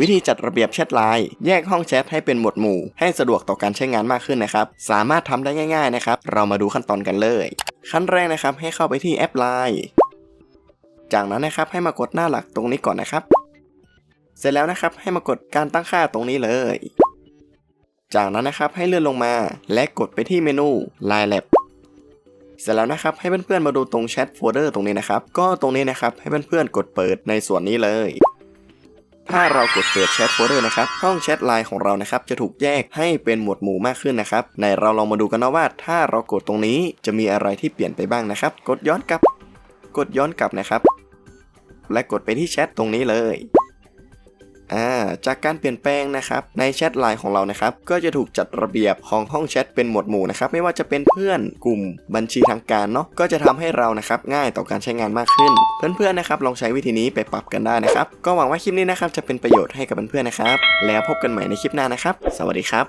วิธีจัดระเบียบแชทไลน์แยกห้องแชทให้เป็นหมวดหมู่ ให้สะดวกต่อการใช้งานมากขึ้นนะครับ สามารถทำได้ง่าย ๆนะครับ เรามาดูขั้นตอนกันเลย ขั้นแรกนะครับ ให้เข้าไปที่แอปไลน์จากนั้นนะครับให้มากดหน้าหลักตรงนี้ก่อนนะครับ เสร็จแล้วนะครับให้มากดการตั้งค่าตรงนี้เลย จากนั้นนะครับให้เลื่อนลงมา และกดไปที่เมนู Line Lab เสร็จแล้วนะครับให้เพื่อนๆมาดูตรงแชทโฟลเดอร์ตรงนี้นะครับ ก็ตรงนี้นะครับให้เพื่อนๆกดเปิดในส่วนนี้เลย ถ้าเรากดเปิดแชทโฟลเดอร์นะครับห้องแชทไลน์ของเรานะครับจะถูกแยกให้เป็นหมวดหมู่มากขึ้นนะครับในเราลองมาดูกันนะว่า ถ้าเรากดตรงนี้จะมีอะไรที่เปลี่ยนไปบ้างนะครับ กดย้อนกลับ กดย้อนกลับนะครับ และกดไปที่แชทตรงนี้เลย อ่าจากการเปลี่ยนแปลงนะครับในแชทไลน์ของเรานะครับก็จะถูกจัดระเบียบของห้องแชทเป็นหมวดหมู่นะครับไม่ว่าจะเป็นเพื่อนกลุ่มบัญชีทางการเนาะก็จะทำให้เรานะครับง่ายต่อการใช้งานมากขึ้น เพื่อนๆนะครับลองใช้วิธีนี้ไปปรับกันได้นะครับก็หวังว่าคลิปนี้นะครับจะเป็นประโยชน์ให้กับเพื่อนๆนะครับแล้วพบกันใหม่ในคลิปหน้านะครับ สวัสดีครับ